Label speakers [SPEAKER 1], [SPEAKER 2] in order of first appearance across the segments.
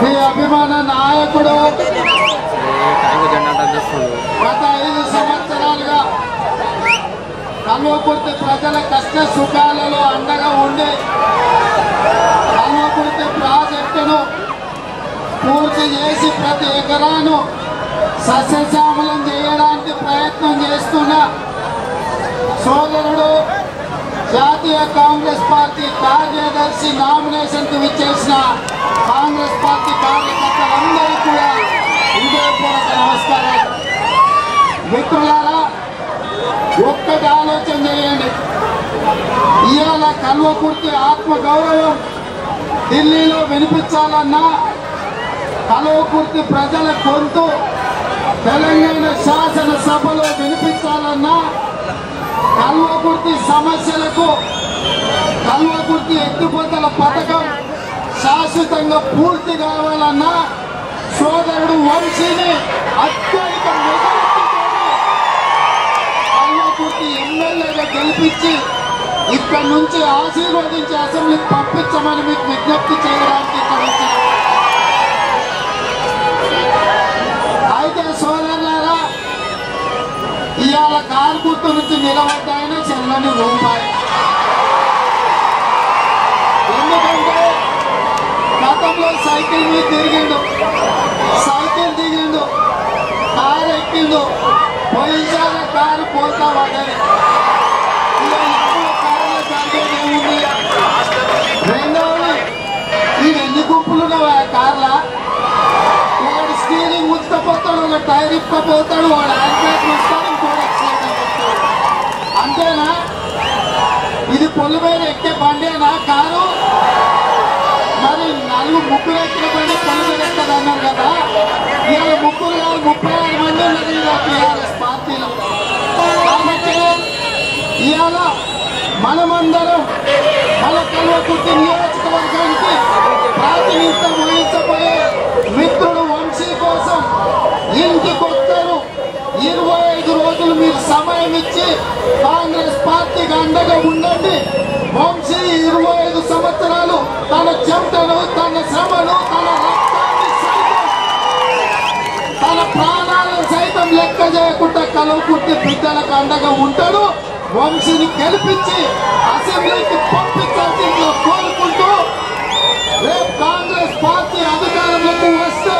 [SPEAKER 1] మీ అభిమాన నాయకుడు గత ఐదు సంవత్సరాలుగా కల్వకుర్తి ప్రజల కష్ట సుఖాలలో అండగా ఉండి కల్వకుర్తి ప్రాజెక్టును పూర్తి చేసి ప్రతి ఎకరాను సస్యశ్యామలం చేయడానికి ప్రయత్నం చేస్తున్న సోదరుడు జాతీయ కాంగ్రెస్ పార్టీ కార్యదర్శి నామినేషన్కు విచ్చేసిన కాంగ్రెస్ పార్టీ కార్యకర్తలందరికీ కూడా హృదయపూర్వక నమస్కారాలు. మిత్రులారా ఒక్కటి ఆలోచన చేయండి. ఇవాళ కల్వకుర్తి ఆత్మగౌరవం ఢిల్లీలో వినిపించాలన్నా కల్వకుర్తి ప్రజల గొంతు తెలంగాణ శాసనసభలో వినిపించాలన్నా కల్వకుర్తి సమస్యలకు కల్వకుర్తి ఎత్తిపోతల పథకం శాశ్వతంగా పూర్తి కావాలన్నా సోదరుడు వంశీని అత్యధిక కల్వకుర్తి ఎమ్మెల్యేగా గెలిపించి ఇక్కడి నుంచి ఆశీర్వదించి అసెంబ్లీకి పంపించమని మీకు విజ్ఞప్తి చేయడానికి ఇక్కడ గుర్తు నుంచి నిలబడ్డాయన చెల్లని రూపాయి ఎందుకంటే గతంలో సైకిల్ మీద తిరిగిండు సైకిల్ దిగిండు. కారు ఎక్కిండు. పోయించాలి కారు పోతా పడ్డది. రెండవది ఈ ఎన్ని గుంపులు ఉన్నావు కార్లా? వాడు స్టీరింగ్ ఉచ్చకపోతాడు ఒక టైర్ ఇప్పకపోతాడు వాడు యాక్సిడెంట్ వస్తాడు. పొల్లు మీద ఎక్కే బండి నా కారు. మరి నలుగు ముగ్గురు ఎక్కిన బండి పొల్లు మీద ఎక్కదు అన్నారు కదా. ఇవాళ ముగ్గురు కాదు ముప్పై ఆరు మంది ఉన్నది టీఆర్ఎస్ పార్టీలో. కాబట్టి ఇవాళ మనమందరం మన కల్వకుర్తి నియోజకవర్గానికి ప్రాతినిధ్యం అండగా ఉండండి. వంశీ ఇరవై ఐదు సంవత్సరాలు తన చెమటను తన శ్రమను తన రక్తాన్ని తన ప్రాణాలను సైతం లెక్క చేయకుండా కలువుకుంటే బిడ్డలకు అండగా ఉంటాడు. వంశీని గెలిపించి అసెంబ్లీకి పంపించాల్సిందిగా కోరుకుంటూ రేపు కాంగ్రెస్ పార్టీ అధికారంలోకి వస్తే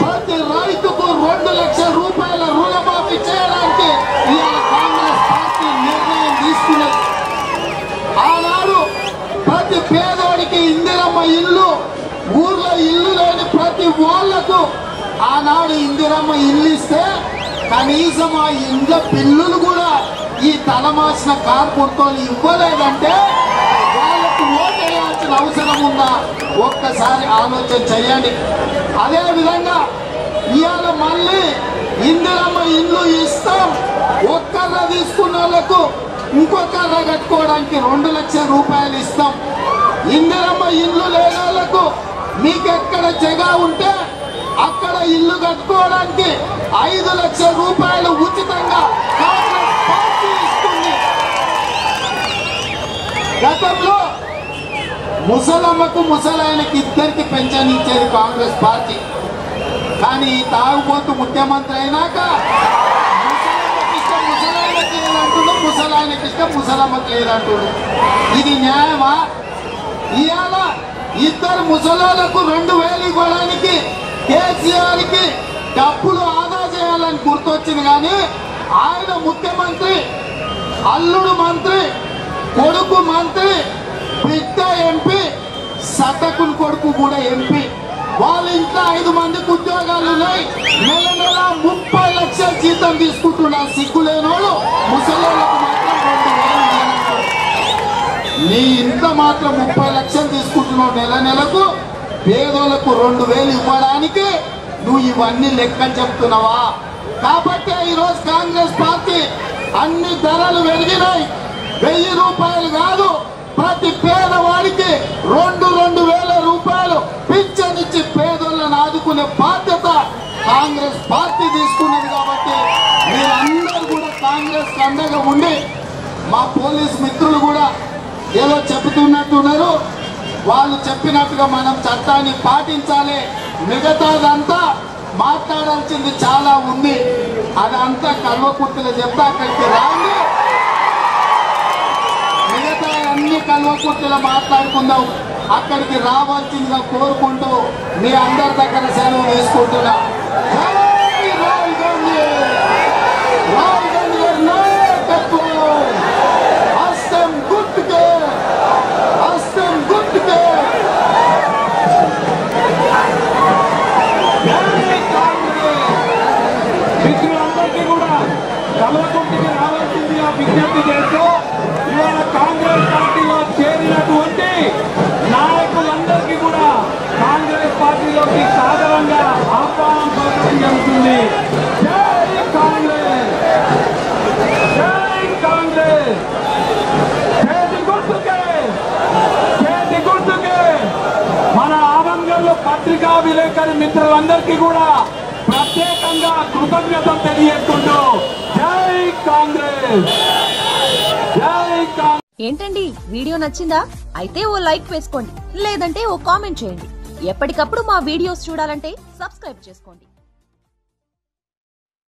[SPEAKER 1] ప్రతి రైతుకు రెండు లక్షల రూపాయల రుణమాఫీ చేయడానికి ఇవాళ కాంగ్రెస్ పార్టీ నిర్ణయం తీసుకున్నది ఆనాడు ప్రతి పేదోడికి ఇందిరమ్మ ఇల్లు ఊర్లో ఇల్లు లేని ప్రతి వాళ్ళకు ఆనాడు ఇందిరమ్మ ఇల్లు ఇస్తే కనీసం ఆ ఇండ్ల పిల్లులు కూడా ఈ తలమాసిన కార్పొరేటోళ్ళు ఇవ్వలేదంటే వాళ్ళకు ఓటేయాల్సిన అవసరం ఉందా? ఒక్కసారి ఆలోచన చేయండి. అదే విధంగా ఇవాళ మళ్ళీ ఇందిరమ్మ ఇల్లు ఇస్తాం. ఒక్కర్ర తీసుకున్న వాళ్ళకు ఇంకొకర్ర కట్టుకోవడానికి రెండు లక్షల రూపాయలు ఇస్తాం. ఇందిరమ్మ ఇల్లు లేని వాళ్ళకు మీకు ఎక్కడ ఉంటే కట్టుకోవడానికి ఐదు లక్షల రూపాయలు ఉచితంగా కాంగ్రెస్ పార్టీ ఇస్తుంది. గతంలో ముసలమ్మకు ముసలాయనకి ఇద్దరికి పెన్షన్ ఇచ్చేది కాంగ్రెస్ పార్టీ. కానీ తాగుబోతు ముఖ్యమంత్రి అయినాక ముసలాయనకి లేదంటుండు ముసలాయనకి ఇష్టం ముసలమ్మకి లేదంటుండు. ఇది న్యాయమా? ఇవాళ ఇద్దరు ముసలాలకు రెండు వేలు ఇవ్వడానికి కేసీఆర్కి డబ్బులు ఆదా చేయాలని గుర్తొచ్చింది కానీ ఆయన ముఖ్యమంత్రి అల్లుడు మంత్రి కొడుకు మంత్రి బిడ్డ ఎంపీ సతకుని కొడుకు కూడా ఎంపీ. వాళ్ళ ఇంట్లో ఐదు మందికి ఉద్యోగాలు ఉన్నాయి. నెల నెల ముప్పై లక్షల జీతం తీసుకుంటున్నారు. సిగ్గులేనోళ్ళు ముసలిళ్ళకు మాత్రం రెండు వేలు నీ ఇంట్లో మాత్రం ముప్పై లక్షలు తీసుకుంటున్నావు నెల నెలకు. పేదోలకు రెండు వేలు ఇవ్వడానికి నువ్వు ఇవన్నీ లెక్కలు చెప్తున్నావా? కాబట్టి ఈరోజు కాంగ్రెస్ పార్టీ అన్ని ధరలు పెరిగినాయి. వెయ్యి రూపాయలు కాదు ప్రతి పేదవాడికి రెండు రెండు వేల రూపాయలు పిచ్చనిచ్చి పేదోళ్ళని ఆదుకునే బాధ్యత కాంగ్రెస్ పార్టీ తీసుకున్నది కాబట్టి మీరందరూ కూడా కాంగ్రెస్ అండగా ఉండి మా పోలీస్ మిత్రులు కూడా ఏదో చెబుతున్నట్టున్నారు. వాళ్ళు చెప్పినట్టుగా మనం చట్టాన్ని పాటించాలి. మిగతాదంతా మాట్లాడాల్సింది చాలా ఉంది. అదంతా కల్వకుర్తిలో చెప్తే అక్కడికి రాండి. మిగతా అన్ని కల్వకుర్తిలో మాట్లాడుకుందాం. అక్కడికి రావాల్సిందిగా కోరుకుంటూ మీ అందరి దగ్గర సెలవు తీసుకుంటున్నా
[SPEAKER 2] విలేకరి మిత్రులందరికీ కూడా ప్రత్యేకంగా కృతజ్ఞతలు తెలియజేసుకుంటూ జై కాంగ్రెస్! జై కాంగ్రెస్!
[SPEAKER 3] ఏంటండి వీడియో నచ్చిందా? అయితే ఓ లైక్ వేసుకోండి లేదంటే ఓ కామెంట్ చేయండి. ఎప్పటికప్పుడు మా వీడియోస్ చూడాలంటే సబ్స్క్రైబ్ చేసుకోండి.